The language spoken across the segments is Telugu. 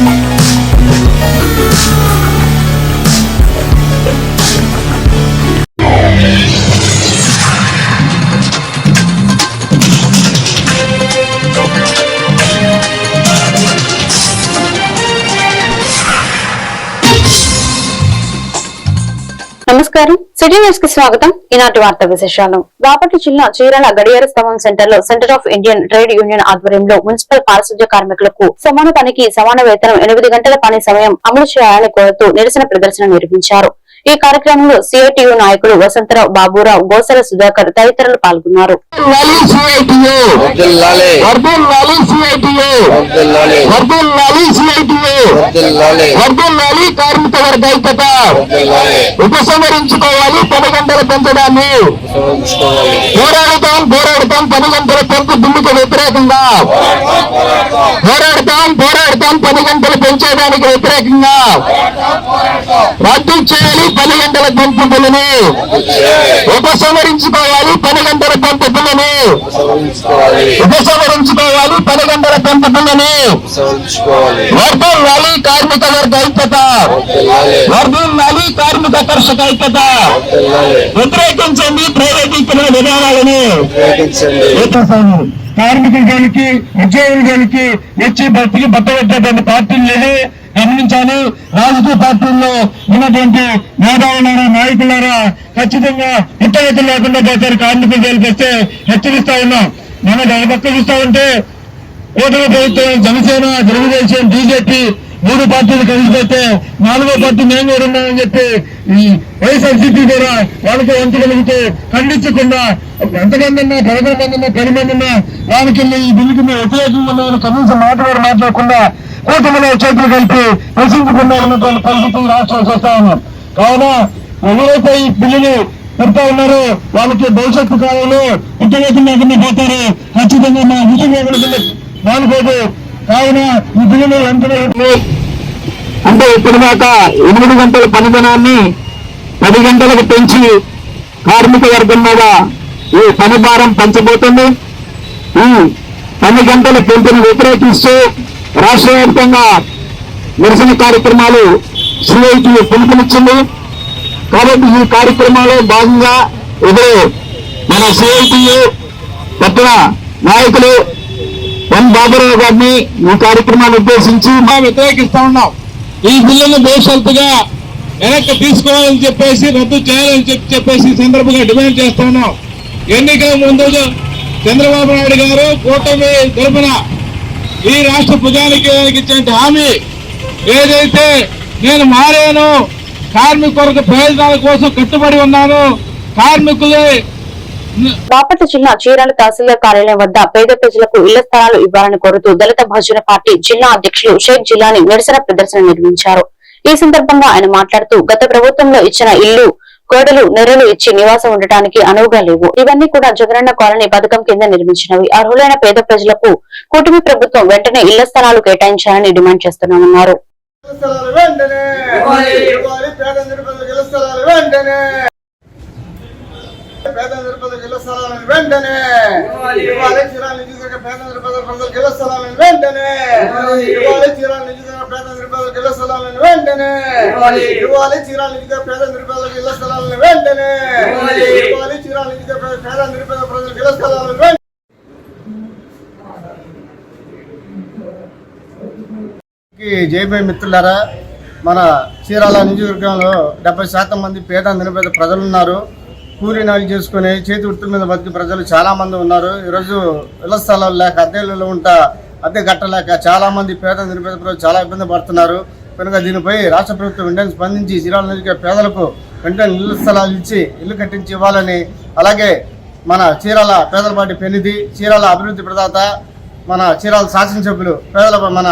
Thank నమస్కారం. సిటీ న్యూస్కి స్వాగతం. ఈనాటి వార్త విశేషాలు. బాపట్ల జిల్లా చీరాల గడియార స్తంభం సెంటర్లో centre of Indian trade union ఆధ్వర్యంలో మున్సిపల్ పారిశుద్ధ్య కార్మికులకు సమాన పనికి సమాన వేతనం ఎనిమిది గంటల పని సమయం అమలు చేయాలని కోరుతూ నిరసన ప్రదర్శన నిర్వహించారు. ఈ కార్యక్రమంలో సిఐటియు నాయకులు వసంతరావు బాబురావు గోసల సుధాకర్ తదితరులు పాల్గొన్నారు. కార్మిక వర్గ ఐక్యత. ఉపసంహరించుకోవాలి పది గంటల పెంచడాన్ని పోరాడుతాం పోరాడుతాం పది గంటల పెంపు బిల్లుకు వ్యతిరేకంగా. పోరాడుతాం పోరాడుతాం. పది గంటలు పెంచేదానికి వ్యతిరేకంగా రద్దు చేయాలి పది గంటల పెంపు బిల్లుని ఉపసంహరించుకోవాలి పది గంటల పెంపు బిల్లుని ఉపసంహరించుకోవాలి పది గంటల పెంపు బిల్లుని సంస్కరించుకోవాలి వర్ధన్ కార్మిక వర్గ ఐక్యత. వర్ధిల్లాలి వర్ధన్ లాలి కార్మిక కర్షక ఐక్యత. వ్యతిరేకించండి ప్రైవేటీకరణ విధానాలని. వ్యతిరేకించండి కార్మికులకి ఉద్యోగులకి వచ్చి బతికి బట్టబెట్టేటువంటి పార్టీలు లేవు గమనించాలి రాజకీయ పార్టీల్లో ఉన్నటువంటి మేధావులారా నాయకులారా ఖచ్చితంగా ఇతరతలు లేకుండా పోతారు కార్మికులు తెలిపిస్తే హెచ్చరిస్తా ఉన్నాం. మనం దాని పక్క చూస్తా ఉంటే కూటమి ప్రభుత్వం జనసేన తెలుగుదేశం బీజేపీ మూడు పార్టీలు కలిసిపోతే నాలుగో పార్టీ మేము కూడా ఉన్నామని చెప్పి ఈ వైఎస్ఆర్సీపీ కూడా వాళ్ళకి వంచగలిగితే ఖండించకుండా ఎంతమంది ఉన్నా పదకొండు మంది ఉన్నా పది మంది ఉన్నా వాళ్ళకి ఈ బిల్లుకి మేము వ్యతిరేకంగా ఉన్నామని కనీసం మాట మాట్లాడకుండా కూటమిలో చేతులు కలిపి ప్రశ్నించకుండా ఉన్నటువంటి పరిస్థితులు రాష్ట్రం చూస్తా ఉన్నాం. కావున ఎవరైతే ఈ బిల్లుని పెడతా ఉన్నారు వాళ్ళకి భవిష్యత్తు కాలంలో ఉద్యోగం లేకుండా పోతారు. ఖచ్చితంగా మా ఉద్యోగం మానుకోదు కావున ఈ బిల్లును వెంటనే అంటే ఇప్పటిదాకా ఎనిమిది గంటల పనిదినాన్ని పది గంటలకు పెంచి కార్మిక వర్గం మీద ఈ పని భారం పంచబోతుంది. ఈ పది గంటల పెంపును వ్యతిరేకిస్తూ రాష్ట్ర వ్యాప్తంగా నిరసన కార్యక్రమాలు సిఐటి పిలుపునిచ్చింది. కాబట్టి ఈ కార్యక్రమంలో భాగంగా ఇప్పుడు మన సిఐటియు పట్టణ నాయకులు ఎన్ బాబురావు గారిని ఈ కార్యక్రమాన్ని ఉద్దేశించి మేము వ్యతిరేకిస్తా ఉన్నాం. ఈ బిల్లును భవిష్యత్తుగా వెనక్కి తీసుకోవాలని చెప్పేసి రద్దు చేయాలని చెప్పి చెప్పేసి సందర్భంగా డిమాండ్ చేస్తా ఉన్నాం. ఎన్నికల ముందు చంద్రబాబు నాయుడు గారు కూటమి తరపున ఈ రాష్ట్ర ప్రజానికి ఇచ్చే హామీ ఏదైతే నేను మారాను కార్మిక వర్గ ప్రయోజనాల కోసం కట్టుబడి ఉన్నాను కార్మికులే బాపట్ల జిల్లా చీరాల తహసీల్దార్ కార్యాలయం వద్ద పేద ప్రజలకు ఇళ్ళ స్థలాలు ఇవ్వాలని కోరుతూ దళిత భజన పార్టీ జిల్లా అధ్యక్షులు షేక్ జిల్లాని నిరసన ప్రదర్శన నిర్వహించారు. ఈ సందర్భంగా ఆయన మాట్లాడుతూ గత ప్రభుత్వంలో ఇచ్చిన ఇల్లు గోడలు నెరలు ఇచ్చి నివాసం ఉండటానికి అనువుగా లేవు. ఇవన్నీ కూడా జగనన్న కాలనీ పథకం కింద నిర్మించినవి. అర్హులైన పేద ప్రజలకు కూటమి ప్రభుత్వం వెంటనే ఇళ్ళ స్థలాలు కేటాయించాలని డిమాండ్ చేస్తున్నామన్నారు. స్థలాలు పేద ఇళ్ళ వెంటనే స్థలాలను వెంటనే ఇవ్వాలి చీరాల నియోజకవర్గ పేద ప్రజలకు ఇళ్ళ స్థలాలను వెంటనే ఇవ్వాలి చీరాల నియోజకవర్గ పేద నిరుపేదలకు ఇళ్ళ స్థలాలను వెంటనే ఇవ్వాలి చీరాల నియోజకవర్గ పేద నిరుపేదలకు ఇళ్ళ స్థలాలను వెంటనే ఇవ్వాలి చీరాల నియోజకవర్గ పేద ప్రజలకు ఇళ్ళ స్థలాలను వెంటనే కి మిత్రులారా మన చీరాల నియోజకవర్గంలో డెబ్బై శాతం మంది పేద నిరుపేద ప్రజలు కూలీనాలు చేసుకుని చేతి వృత్తుల మీద బతికి ప్రజలు చాలామంది ఉన్నారు. ఈరోజు ఇళ్ళ స్థలాలు లేక అద్దెలలో ఉంటా అద్దె కట్టలేక చాలామంది పేద నిరుపేద ప్రజలు చాలా ఇబ్బంది పడుతున్నారు. కనుక దీనిపై రాష్ట్ర ప్రభుత్వం వెంటనే స్పందించి చీరాల నుంచి పేదలకు వెంటనే ఇళ్ళ స్థలాలు ఇచ్చి ఇల్లు కట్టించి ఇవ్వాలని అలాగే మన చీరాల పేదలపాటి పెనిధి చీరాల అభివృద్ధి ప్రదాత మన చీరాల శాసనసభ్యులు పేదల మన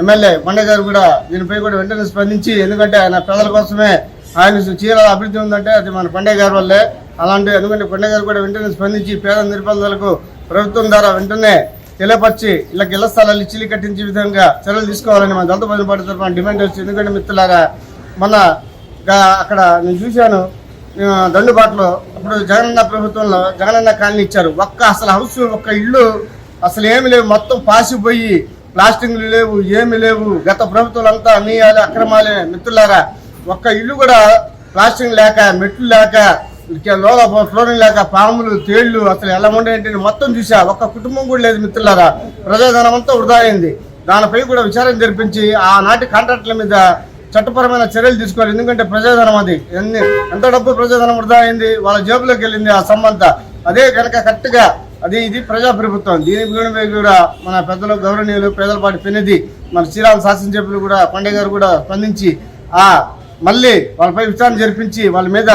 ఎమ్మెల్యే కొండ గారు కూడా దీనిపై కూడా వెంటనే స్పందించి ఎందుకంటే ఆయన పేదల కోసమే ఆయన చీరాల అభివృద్ధి ఉందంటే అది మన కొండ గారి వల్లే. అలాంటి ఎందుకంటే కొండ గారు కూడా వెంటనే స్పందించి పేద నిరుపేదలకు ప్రభుత్వం ద్వారా వెంటనే తెలియపరిచి ఇలా ఇళ్ళ స్థలాలు ఇచ్చిలు కట్టించే విధంగా చర్యలు తీసుకోవాలని మన దళిత ప్రజల పార్టీ తరఫున డిమాండ్ చేస్తుంది ఎందుకంటే మిత్రులారా మన అక్కడ నేను చూశాను దండుబాటులో అప్పుడు జగనన్న ప్రభుత్వంలో జగనన్న కాలనీ ఇచ్చారు. ఒక్క అసలు హౌస్ ఒక్క ఇల్లు అసలు ఏమి లేవు. మొత్తం పాసిపోయి ప్లాస్టింగ్లు లేవు ఏమి లేవు. గత ప్రభుత్వాలు అంతా అన్యాయాలు అక్రమాలే. మిత్రులారా ఒక్క ఇల్లు కూడా ప్లాస్టింగ్ లేక మెట్లు లేక లోగా ఫ్లోరింగ్ లేక పాములు తేళ్ళు అసలు ఎలా ఉండేంటి మొత్తం చూసా. ఒక్క కుటుంబం కూడా లేదు మిత్రులారా. ప్రజాధనం అంతా వృధా అయింది. దానిపై కూడా విచారణ జరిపించి ఆనాటి కాంట్రాక్టుల మీద చట్టపరమైన చర్యలు తీసుకోవాలి. ఎందుకంటే ప్రజాధనం అది. ఎన్ని ఎంత డబ్బు ప్రజాధనం వృధా అయింది వాళ్ళ జేబులోకి వెళ్ళింది ఆ సంబంధ. అదే కనుక కరెక్ట్గా అది ఇది ప్రజా ప్రభుత్వం దీని గురించి కూడా మన పెద్దలు గౌరవనీయులు పేదలపాటి పెనిది మన శ్రీరామ్ శాసనసభ్యులు కూడా పండే గారు కూడా స్పందించి ఆ మళ్ళీ వాళ్ళపై విచారణ జరిపించి వాళ్ళ మీద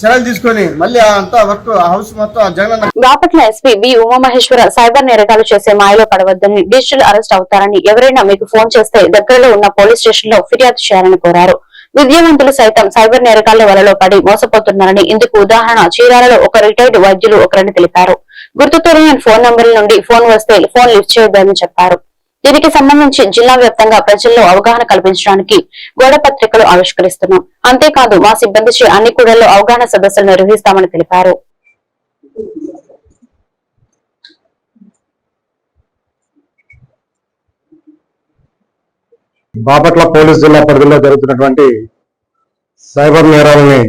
చర్యలు తీసుకొని మళ్ళీ అంతా వర్క్ హౌస్ మొత్తం ఆ Bapatla SP B Umamaheswara cyber నేరగాలు చేసే మాయలో పడవద్దని డిజిటల్ అరెస్ట్ అవుతారని ఎవరైనా మీకు ఫోన్ చేస్తే దగ్గరలో ఉన్న పోలీస్ స్టేషన్లో ఫిర్యాదు చేయాలని కోరారు. విద్యావంతులు సైతం సైబర్ నేరగాళ్ళ వలలో పడి మోసపోతున్నారని ఇందుకు ఉదాహరణ చీరాలలో ఒక రిటైర్డ్ వైద్యులు ఒకరని తెలిపారు. గుర్తు తెలియని ఫోన్ నంబర్ల నుండి ఫోన్ వస్తే ఫోన్ లిఫ్ట్ చేయొద్దని చెప్పారు. దీనికి సంబంధించి జిల్లా వ్యాప్తంగా ప్రజల్లో అవగాహన కల్పించడానికి గోడ పత్రికలు ఆవిష్కరిస్తున్నాం. అంతేకాదు మా సిబ్బందిచే అన్ని కూడల్లో అవగాహన సదస్సులు నిర్వహిస్తామని తెలిపారు. బాపట్ల పోలీస్ జిల్లా పరిధిలో జరుగుతున్నటువంటి సైబర్ నేరాలని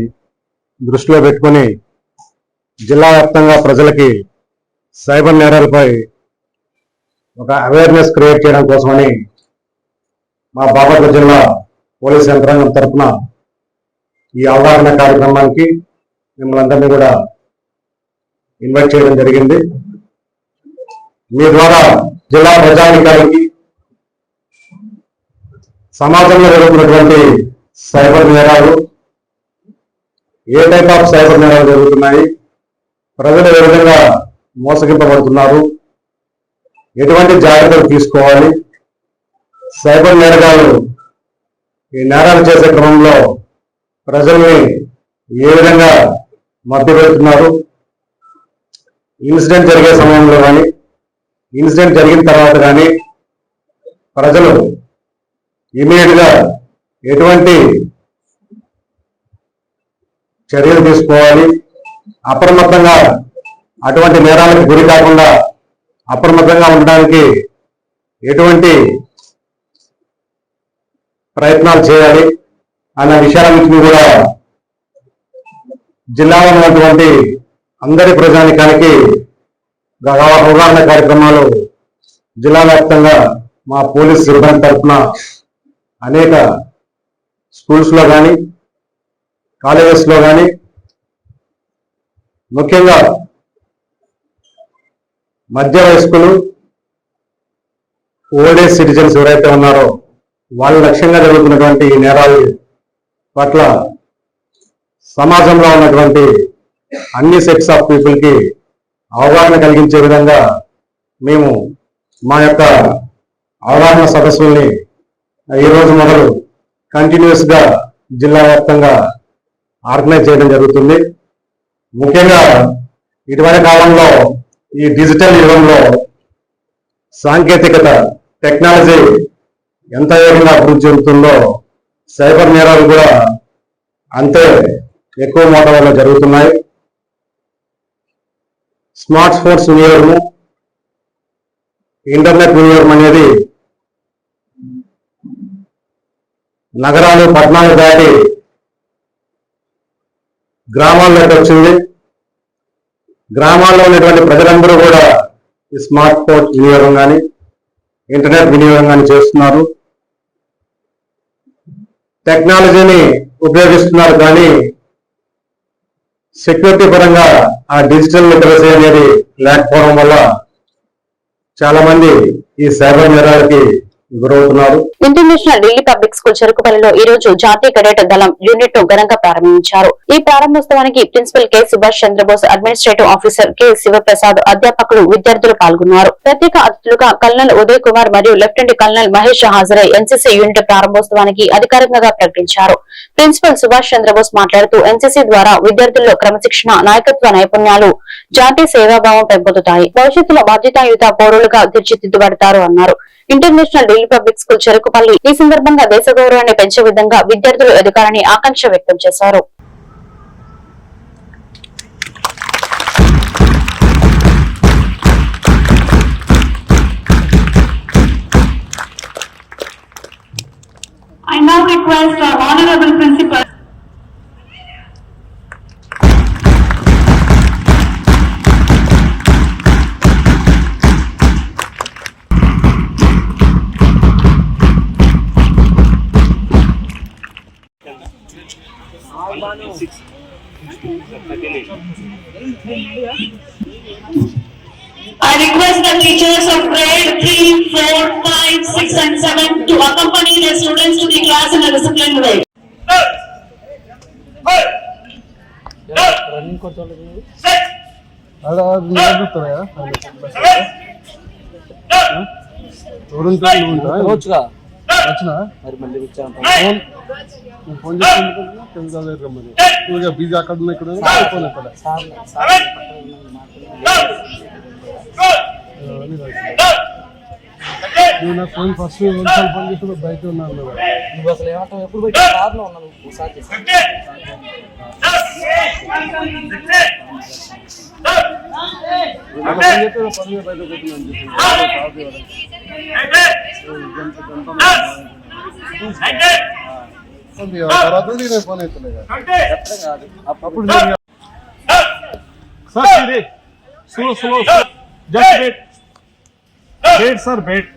దృష్టిలో పెట్టుకుని జిల్లా వ్యాప్తంగా ప్రజలకి సైబర్ నేరాలపై ఒక అవేర్నెస్ క్రియేట్ చేయడం కోసమని మా బాపట్ల జిల్లా పోలీస్ యంత్రాంగం తరఫున ఈ అవగాహన కార్యక్రమానికి మిమ్మల్ని అందరినీ కూడా ఇన్వైట్ చేయడం జరిగింది. మీ ద్వారా జిల్లా ప్రజానికానికి సమాజంలో జరుగుతున్నటువంటి సైబర్ నేరాలు ఏ టైప్ ఆఫ్ సైబర్ నేరాలు జరుగుతున్నాయి ప్రజలు ఏ విధంగా మోసగింపబడుతున్నారు ఎటువంటి జాగ్రత్తలు తీసుకోవాలి? సైబర్ నేరగాళ్ళు ఈ నేరాలు చేసే క్రమంలో ప్రజల్ని ఏ విధంగా మభ్యపెడుతున్నారు ఇన్సిడెంట్ జరిగే సమయంలో కానీ ఇన్సిడెంట్ జరిగిన తర్వాత కానీ ప్రజలు ఇమీడియట్గా ఎటువంటి చర్యలు తీసుకోవాలి? అప్రమత్తంగా అటువంటి నేరాలకు గురి కాకుండా అప్రమత్తంగా ఉండడానికి ఎటువంటి ప్రయత్నాలు చేయాలి అన్న నుంచి కూడా జిల్లాలో ఉన్నటువంటి అందరి ప్రజానికానికి అవగాహన కార్యక్రమాలు జిల్లా వ్యాప్తంగా మా పోలీస్ సిబ్బంది తరఫున అనేక స్కూల్స్లో కానీ కాలేజెస్లో కానీ ముఖ్యంగా మధ్య వయస్కులు ఓల్డ్ ఏజ్ సిటిజన్స్ ఎవరైతే ఉన్నారో వాళ్ళ లక్ష్యంగా జరుగుతున్నటువంటి ఈ నేరాలు పట్ల సమాజంలో ఉన్నటువంటి అన్ని సెట్స్ ఆఫ్ పీపుల్కి అవగాహన కలిగించే విధంగా మేము మా యొక్క అవగాహన సదస్సుల్ని ఈ రోజు మొదలు కంటిన్యూస్గా జిల్లా వ్యాప్తంగా ఆర్గనైజ్ చేయడం జరుగుతుంది. ముఖ్యంగా ఇటీవలి కాలంలో ఈ డిజిటల్ యుగంలో సాంకేతికత టెక్నాలజీ ఎంత వేగంగా అభివృద్ధి చెందుతుందో సైబర్ నేరాలు కూడా అంతే ఎక్కువ మోతాదులో జరుగుతున్నాయి. స్మార్ట్ ఫోన్స్ వినియోగము ఇంటర్నెట్ వినియోగం అనేది నగరాలు పట్టణాలు దాటి గ్రామాల్లోకి వచ్చింది. గ్రామాల్లో ఉన్నటువంటి ప్రజలందరూ కూడా ఈ స్మార్ట్ ఫోన్ వినియోగం కానీ ఇంటర్నెట్ వినియోగం కానీ చేస్తున్నారు. టెక్నాలజీని ఉపయోగిస్తున్నారు కానీ సెక్యూరిటీ పరంగా ఆ డిజిటల్ లిటరసీ అనేది లేకపోవడం వల్ల చాలా మంది ఈ సైబర్ నేరాలకి గురవుతున్నారు ఇంటర్నేషనల్ ఢిల్లీ పబ్లిక్ స్కూల్ చెరుకుపల్లిలో ఈ రోజు జాతీయ కెడెట్ దళం యూనిట్ను ఘనంగా ప్రారంభించారు. ఈ ప్రారంభోత్సవానికి principal K Subhash Chandrabose administrative officer K Sivaprasad అధ్యాపకులు విద్యార్థులు పాల్గొన్నారు. ప్రత్యేక అతిథులుగా కల్నల్ ఉదయ్ కుమార్ మరియు లెఫ్టినెంట్ కల్నల్ మహేష్ హాజరై ఎన్సీసీ యూనిట్ ప్రారంభోత్సవానికి అధికారికంగా ప్రకటించారు. ప్రిన్సిపల్ సుభాష్ చంద్రబోస్ మాట్లాడుతూ ఎన్సీసీ ద్వారా విద్యార్థుల్లో క్రమశిక్షణ నాయకత్వ నైపుణ్యాలు జాతీయ సేవాభావం పెంపొందుతాయి. భవిష్యత్తులో బాధ్యతాయుత పౌరులుగా తీర్చిదిద్దుబడతారు అన్నారు. International Delhi public school Cherukupalli ఈ సందర్భంగా దేశ గౌరవాన్ని పెంచే విధంగా విద్యార్థులు ఎదగాలని ఆకాంక్ష వ్యక్తం చేశారు. I now request our honorable class in a disciplined way. రోజుగా మరి మళ్ళీ వచ్చాను ఫోన్ చేసుకుంటే తెలుగు దగ్గర రమ్మని ఇంకా బీజీ అక్కడ ఉన్న ఇక్కడ ఫోన్. నువ్వు నాకు ఫోన్ ఫస్ట్ ఎన్నిసార్లు ఫోన్ చేసి బయట ఉన్నాను నువ్వు. నువ్వు అసలు ఏమంటావు ఎప్పుడు బయట కార్లో ఉన్నాను ఒకసారి చేసి నాకు ఫోన్ చేస్తే నా పని మీద బయట కూర్చున్నాను అని చెప్పి. కాదు ఎవరు. ఉంది, ఆ తర్వాత నుండి నేను ఫోన్ ఎత్తలే కదా. అప్పుడు నేను సార్ ఇది slow slow just wait wait sir wait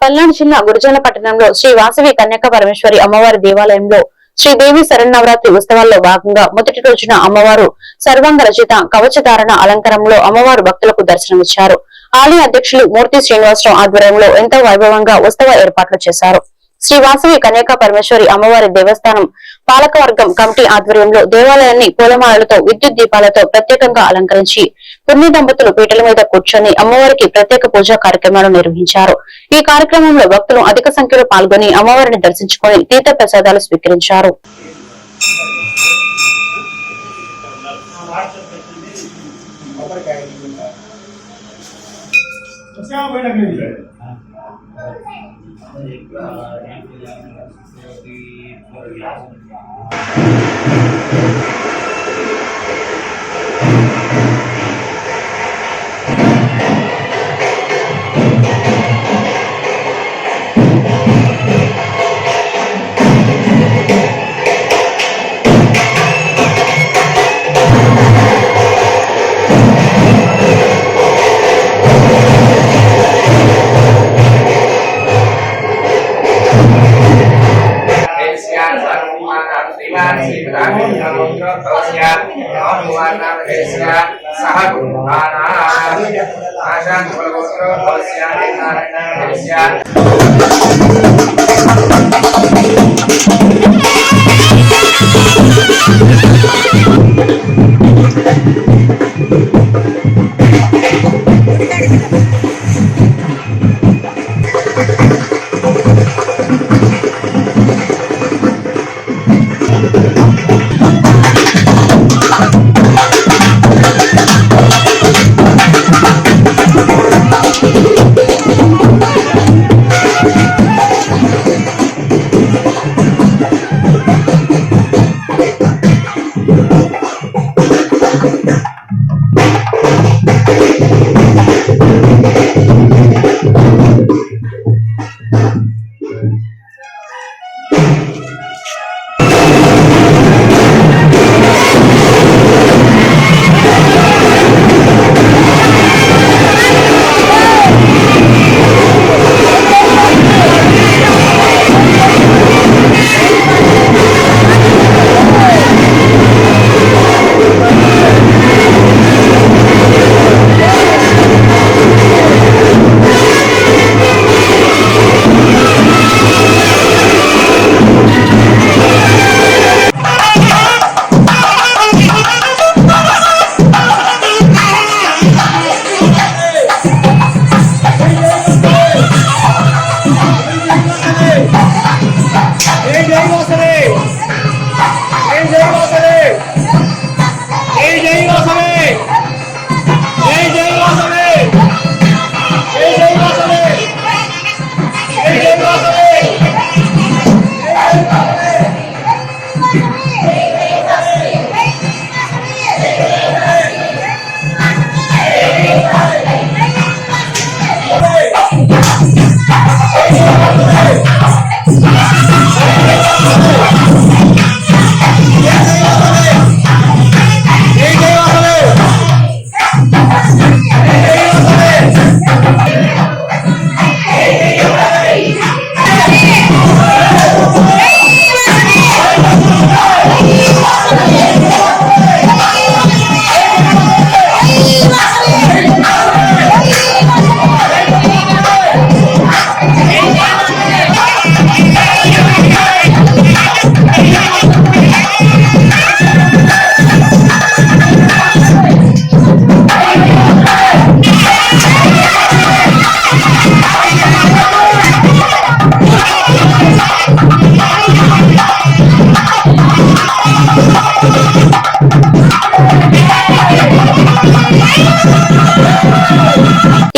Palnadu జిల్లా గురుజాల పట్టణంలో శ్రీ వాసవి కన్యక పరమేశ్వరి అమ్మవారి దేవాలయంలో శ్రీదేవి శరన్నవరాత్రి ఉత్సవాల్లో భాగంగా మొదటి రోజున అమ్మవారు సర్వాంగ రచిత కవచధారణ అలంకరంలో అమ్మవారు భక్తులకు దర్శనమిచ్చారు. ఆలయ అధ్యక్షులు మూర్తి శ్రీనివాసరావు ఆధ్వర్యంలో ఎంతో వైభవంగా ఉత్సవ ఏర్పాట్లు చేశారు. శ్రీ వాసవి కన్యకా పరమేశ్వరి అమ్మవారి దేవస్థానం పాలకవర్గం కమిటీ ఆధ్వర్యంలో దేవాలయాన్ని పూలమాలలతో విద్యుత్ దీపాలతో ప్రత్యేకంగా అలంకరించి పుణ్య దంపతులు పీటల మీద కూర్చొని అమ్మవారికి ప్రత్యేక పూజా కార్యక్రమాలు నిర్వహించారు. ఈ కార్యక్రమంలో భక్తులు అధిక సంఖ్యలో పాల్గొని అమ్మవారిని దర్శించుకొని తీర్థ ప్రసాదాలు స్వీకరించారు. Yeah.